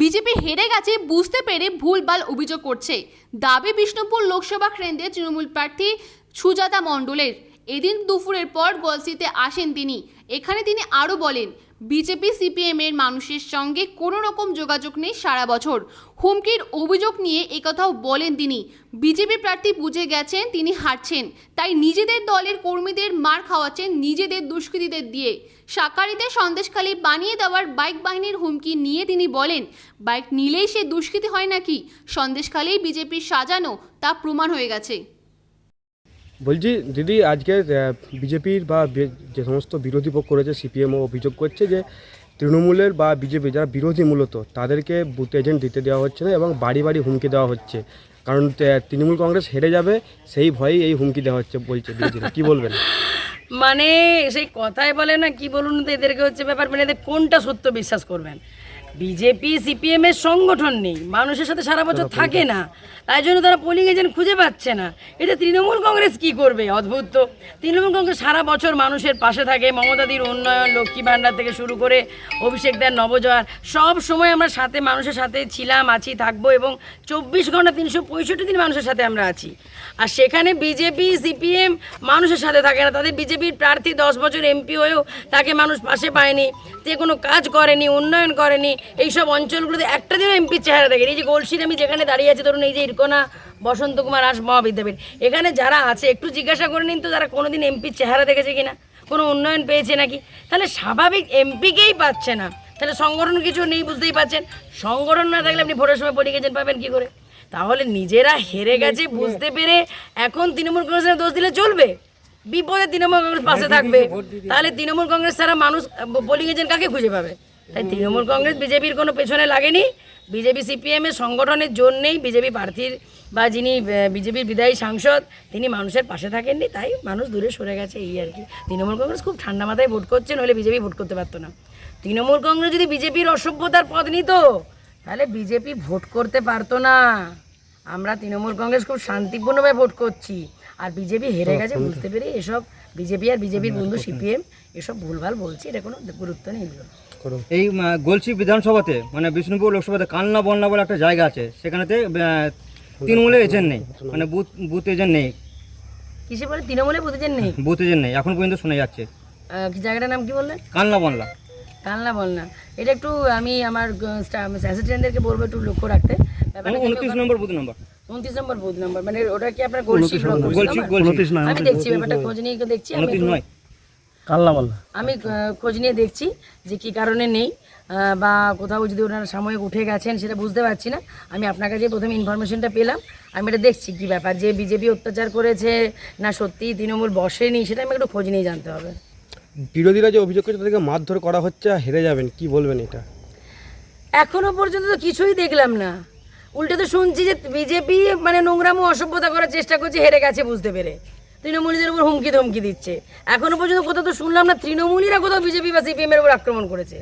BJP হেরে গেছে, বুঝতে পেরে ভুলভাল অভিযোগ করছে। দাবি বিষ্ণুপুর লোকসভা কেন্দ্রের তৃণমূল প্রার্থী সুজাতা মণ্ডলের। এদিন দুপুরের পর গলসিতে আসেন তিনি। এখানে তিনি আরও বলেন বিজেপি, সিপিএম এর মানুষের সঙ্গে কোনো রকম যোগাযোগ নেই সারা বছর। হুমকির অভিযোগ নিয়ে একথাও বলেন তিনি। বিজেপি প্রার্থী বুঝে গেছেন তিনি হারছেন, তাই নিজেদের দলের কর্মীদের মার খাওয়াচ্ছেন নিজেদের দুষ্কৃতীদের দিয়ে। সাকারিতে সন্দেশখালী বানিয়ে দেওয়ার বাইক বাহিনীর হুমকি নিয়ে তিনি বলেন, বাইক নিলেই সে দুষ্কৃতী হয় নাকি? সন্দেশখালী বিজেপির সাজানো, তা প্রমাণ হয়ে গেছে। বলছি, দিদি, আজকে বিজেপির বা যে সমস্ত বিরোধী পক্ষ রয়েছে, সিপিএমও অভিযোগ করছে যে, তৃণমূলের বা বিজেপি যারা বিরোধী মূলত, তাদেরকে বুথ এজেন্ট দিতে দেওয়া হচ্ছে না এবং বাড়ি বাড়ি হুমকি দেওয়া হচ্ছে। কারণ তৃণমূল কংগ্রেস হেরে যাবে, সেই ভয়েই এই হুমকি দেওয়া হচ্ছে, বলছে বিরোধীরা কি বলবেন? মানে সেই কথায় বলে না, কি বলুন তো, এদেরকে হচ্ছে ব্যাপার মানে এদের কোনটা সত্য বিশ্বাস করবেন? বিজেপি সিপিএম এর সংগঠন নেই। মানুষের সাথে সারা বছর থাকে না। তাই জন্য তারা পোলিং এজেন্ট খুঁজে পাচ্ছে না। এটা তৃণমূল কংগ্রেস কি করবে? অদ্ভুত তো। তৃণমূল কংগ্রেস সারা বছর মানুষের পাশে থাকে। মমতাদির উন্নয়ন লক্ষ্মী ভাণ্ডার থেকে শুরু করে অভিষেক দেন নবজোয়ার সব সময় আমরা সাথে মানুষের সাথে ছিলাম আছি থাকব এবং চব্বিশ ঘণ্টা তিনশো পঁয়ষট্টি দিন মানুষের সাথে আমরা আছি। আর সেখানে বিজেপি সিপিএম মানুষের সাথে থাকে না। তাদের বিজেপির প্রার্থী দশ বছর এমপি হয়েও তাকে মানুষ পাশে পায়নি। যে কোনো কাজ করেনি উন্নয়ন করেনি এইসব অঞ্চলগুলোতে একটা দিনও এমপির চেহারা দেখেন। এই যে গোলসির আমি যেখানে দাঁড়িয়ে আছি ধরুন এই যে ইরকোনা বসন্ত কুমার আস মহাবিদ্যাপীঠ। এখানে যারা আছে একটু জিজ্ঞাসা করে নিন তো তারা কোনোদিন এমপির চেহারা দেখেছে কিনা কোনো উন্নয়ন পেয়েছে নাকি? তাহলে স্বাভাবিক এমপিকেই পাচ্ছে না। তাহলে সংগঠন কিছু নেই বুঝতেই পারছেন সংগঠন না থাকলে আপনি ভোটের সময় পরিগেছেন পাবেন কি করে? তাহলে নিজেরা হেরে গেছে বুঝতে পেরে এখন তৃণমূল কংগ্রেসের দোষ দিলে চলবে? বিপদে তৃণমূল কংগ্রেস পাশে থাকবে। তাহলে তৃণমূল কংগ্রেস ছাড়া মানুষ পোলিং এজেন্ট কাকে খুঁজে পাবে? তাই তৃণমূল কংগ্রেস বিজেপির কোনো পেছনে লাগেনি। বিজেপি সিপিএম এর সংগঠনের জন্যেই বিজেপি প্রার্থীর বা যিনি বিজেপির বিদায়ী সাংসদ, তিনি মানুষের পাশে থাকেননি, তাই মানুষ দূরে সরে গেছে এই আর কি। তৃণমূল কংগ্রেস খুব ঠান্ডা মাথায় ভোট করছে, নইলে বিজেপি ভোট করতে পারতো না। তৃণমূল কংগ্রেস যদি বিজেপির অসভ্যতার পদ নিত, তাহলে বিজেপি ভোট করতে পারতো না। আমরা তৃণমূল কংগ্রেস খুব শান্তিপূর্ণভাবে ভোট করছি। আর বিজেপি হেরে গেছে বুঝতে পেরে এসব বিজেপি আর বিজেপির বন্ধু সিপিএম এসব ভুলভাল বলছি এটা কোনো গুরুত্ব নেই এই গলসি বিধানসভাতে মানে বিষ্ণুপুর লোকসভাতে কালনা বন্যা বলে একটা জায়গা আছে সেখানেতে তৃণমূলের এজেন্ট নেই মানে বুথ বুথ এজেন্ট নেই। কিসে বলে? তৃণমূলে বুঝেছেন নেই? বুথ এজেন্ট নেই এখন পর্যন্ত শোনা যাচ্ছে। জায়গাটার নাম কি বললেন? কালনা বনলা কালনা বল না। এটা একটু আমি আমার অ্যাসিস্ট্যান্টদেরকে বলব একটু লক্ষ্য রাখতে। উনত্রিশ নম্বর বুথ নম্বর। উনত্রিশ নম্বর বুথ নাম্বার। মানে ওটা কি আপনার? গলসি আমি দেখছি ব্যাপারটা খোঁজ নিয়ে দেখছি আমি আমি খোঁজ নিয়ে দেখছি যে কি কারণে নেই আহ, বা কোথাও যদি ওনারা সাময়িক উঠে গেছেন সেটা বুঝতে পারছি না। আমি আপনার কাছে প্রথমে ইনফরমেশনটা পেলাম। আমি এটা দেখছি কি ব্যাপার যে বিজেপি অত্যাচার করেছে না সত্যি তৃণমূল বসেনি সেটা আমি একটু খোঁজ নিয়ে জানতে হবে। বিরোধীরা যে অভিযোগ করছে তাদেরকে মারধর করা হচ্ছে আর হেরে যাবেন, কি বলবেন এটা? এখনও পর্যন্ত তো কিছুই দেখলাম না। উল্টে তো শুনছি যে বিজেপি মানে নোংরামো অসভ্যতা করার চেষ্টা করছে, হেরে গেছে বুঝতে পেরে। তৃণমূলীদের উপর হুমকি ধমকি দিচ্ছে। এখনও পর্যন্ত কোথাও তো শুনলাম না, তৃণমূলীরা কোথাও বিজেপি বা সিপিএম এর উপর আক্রমণ করেছে।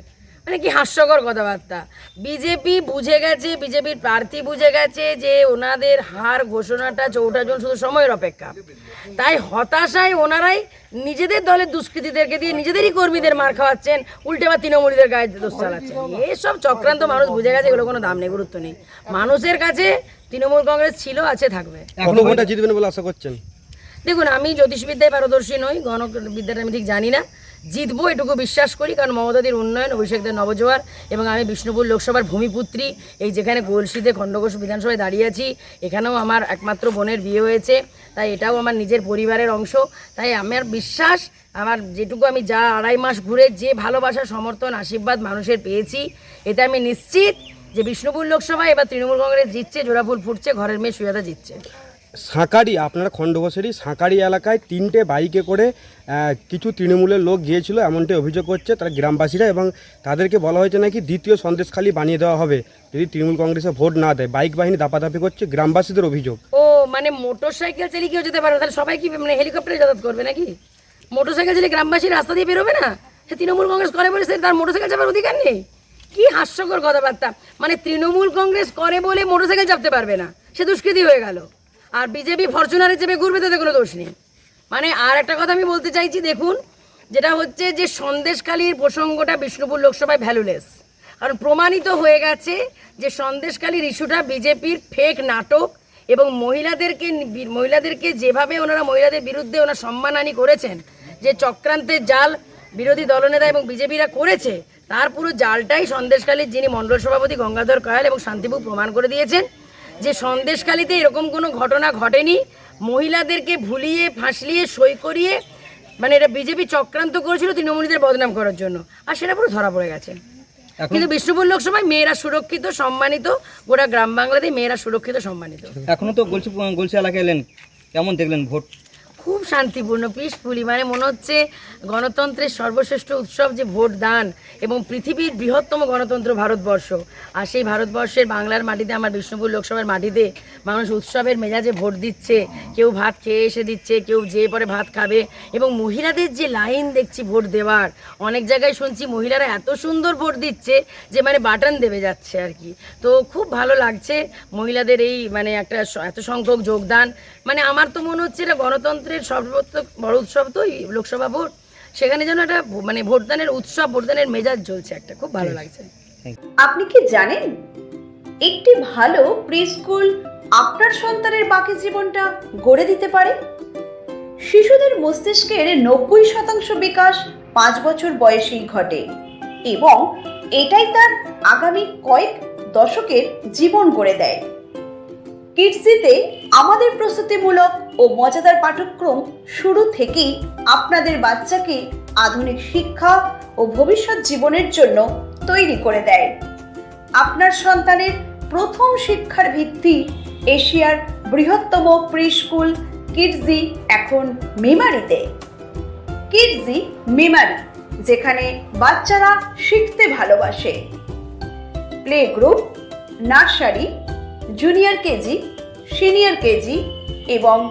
মানে কি হাস্যকর কথাবার্তা। বিজেপি বুঝে গেছে বিজেপির প্রার্থী বুঝে গেছে যে ওনাদের হার ঘোষণাটা চৌঠা জন শুধু সময়ের অপেক্ষা। তাই হতাশায় ওনারাই নিজেদের দলের দুষ্কৃতীদেরকে দিয়ে নিজেদেরই কর্মীদের মার খাওয়াচ্ছেন উল্টে বা তৃণমূলীদের গায়ে দোষ চালাচ্ছেন। এইসব চক্রান্ত মানুষ বুঝে গেছে এগুলো কোনো দাম নেই গুরুত্ব নেই। মানুষের কাছে তৃণমূল কংগ্রেস ছিল আছে থাকবে। জিতবেন বলে আশা করছেন? দেখুন আমি জ্যোতিষবিদ্যায় পারদর্শী নই গণবিদ্যাটা আমি ঠিক জানি না। জিতবো, এটুকু বিশ্বাস করি, কারণ মমতাদির উন্নয়ন, অভিষেকদের নবজোয়ার এবং আমি বিষ্ণুপুর লোকসভার ভূমিপুত্রী, এই যেখানে গোলসিতে খণ্ডঘোষ বিধানসভায় দাঁড়িয়ে আছি, এখানেও আমার একমাত্র বোনের বিয়ে হয়েছে, তাই এটাও আমার নিজের পরিবারের অংশ, তাই আমার বিশ্বাস, আমার যেটুকু আমি যা আড়াই মাস ঘুরে যে ভালোবাসা, সমর্থন, আশীর্বাদ মানুষের পেয়েছি, এতে আমি নিশ্চিত যে বিষ্ণুপুর লোকসভায় এবার তৃণমূল কংগ্রেস জিতছে, জোড়াফুল ফুটছে, ঘরের মেয়ে সুজাতা জিতছে। সাঁকারি আপনারা খণ্ডঘোষেরই সাঁকারি এলাকায় তিনটে বাইকে করে কিছু তৃণমূলের লোক গিয়েছিল, এমনটাই অভিযোগ করছে তারা গ্রামবাসীরা এবং তাদেরকে বলা হয়েছে নাকি দ্বিতীয় সন্দেশখালি বানিয়ে দেওয়া হবে, যদি তৃণমূল কংগ্রেসে ভোট না দেয়। বাইক বাহিনী দাপাদাপি করছে গ্রামবাসীদের অভিযোগ। ও মানে মোটর সাইকেল চালিয়ে কেউ যেতে পারবে? তাহলে সবাই কি মানে হেলিকপ্টারে যাতায়াত করবে নাকি? মোটর সাইকেল চালিয়ে গ্রামবাসী রাস্তা দিয়ে বেরোবে না? সে তৃণমূল কংগ্রেস করে বলে সে তার মোটর সাইকেল চাপার অধিকার নেই? কি হাস্যকর কথাবার্তা। মানে তৃণমূল কংগ্রেস করে বলে মোটর সাইকেল চাপতে পারবে না। সে দুষ্কৃতি হয়ে গেল। আর বিজেপি ফরচুনারে চেপে ঘুরবে তাতে কোনো দোষ নেই। মানে আর একটা কথা আমি বলতে চাইছি, দেখুন, যেটা হচ্ছে যে সন্দেশকালীর প্রসঙ্গটা বিষ্ণুপুর লোকসভায় ভ্যালুলেস কারণ প্রমাণিত হয়ে গেছে যে সন্দেশকালীর ইস্যুটা বিজেপির ফেক নাটক এবং মহিলাদেরকে মহিলাদেরকে যেভাবে ওনারা মহিলাদের বিরুদ্ধে ওনারা সম্মানহানি করেছেন, যে চক্রান্তের জাল বিরোধী দলনেতা এবং বিজেপিরা করেছে, তার পুরো জালটাই সন্দেশকালীর যিনি মণ্ডল সভাপতি গঙ্গাধর কয়াল এবং শান্তিপুর প্রমাণ করে দিয়েছেন। যে সন্দেশকালীতে এরকম কোনো ঘটনা ঘটেনি মহিলাদেরকে ভুলিয়ে ফাঁসলিয়ে সই করিয়ে মানে এটা বিজেপি চক্রান্ত করেছিল তৃণমূলীদের বদনাম করার জন্য। আর সেটা পুরো ধরা পড়ে গেছে। কিন্তু বিষ্ণুপুর লোকসভায় মেয়েরা সুরক্ষিত সম্মানিত গোটা গ্রাম বাংলাতে মেয়েরা সুরক্ষিত সম্মানিত। এখনও তো গলসি গলসি এলাকায় এলেন। কেমন দেখলেন ভোট? খুব শান্তিপূর্ণ পিসফুলি মানে মনে হচ্ছে গণতন্ত্রের সর্বশ্রেষ্ঠ উৎসব যে ভোট দান এবং পৃথিবীর বৃহত্তম গণতন্ত্র ভারতবর্ষ। আর সেই ভারতবর্ষের বাংলার মাটিতে আমার বিষ্ণুপুর লোকসভার মাটিতে মানুষ উৎসবের মেজাজে ভোট দিচ্ছে, কেউ ভাত খেয়ে এসে দিচ্ছে, কেউ যেয়ে পরে ভাত খাবে এবং মহিলাদের যে লাইন দেখছি ভোট দেওয়ার, অনেক জায়গায় শুনছি মহিলারা এত সুন্দর ভোট দিচ্ছে যে মানে বাটন দেবে যাচ্ছে আর কি। তো খুব ভালো লাগছে মহিলাদের এই মানে একটা এত সংখ্যক যোগদান। মানে আমার তো মনে হচ্ছে এটা গণতন্ত্রের সর্বোচ্চ বড় উৎসব তো লোকসভা ভোট। সেখানে যেন একটা মানে ভোটদানের উৎসব ভোটদানের মেজাজ চলছে একটা। খুব ভালো লাগছে। আপনি কি জানেন? একটি ভালো প্রি স্কুল আপনার সন্তানের বাকি জীবনটা গড়ে দিতে পারে? শিশুদের মস্তিষ্কের নব্বই শতাংশ বিকাশ পাঁচ বছর বয়সেই ঘটে এবং এটাই তার আগামী কয়েক দশকের জীবন গড়ে দেয়। কিডসিতে আমাদের প্রস্তুতিমূলক ও মজাদার পাঠ্যক্রম শুরু থেকেই আপনাদের বাচ্চাকে আধুনিক শিক্ষা ও ভবিষ্যৎ জীবনের জন্য তৈরি করে দেয়। আপনার সন্তানের প্রথম শিক্ষার ভিত্তি এশিয়ার বৃহত্তম প্রি স্কুল কিডজি এখন মেমারিতে। কিডজি মেমারি, যেখানে বাচ্চারা শিখতে ভালোবাসে। Play group nursery, junior KG, senior KG এবং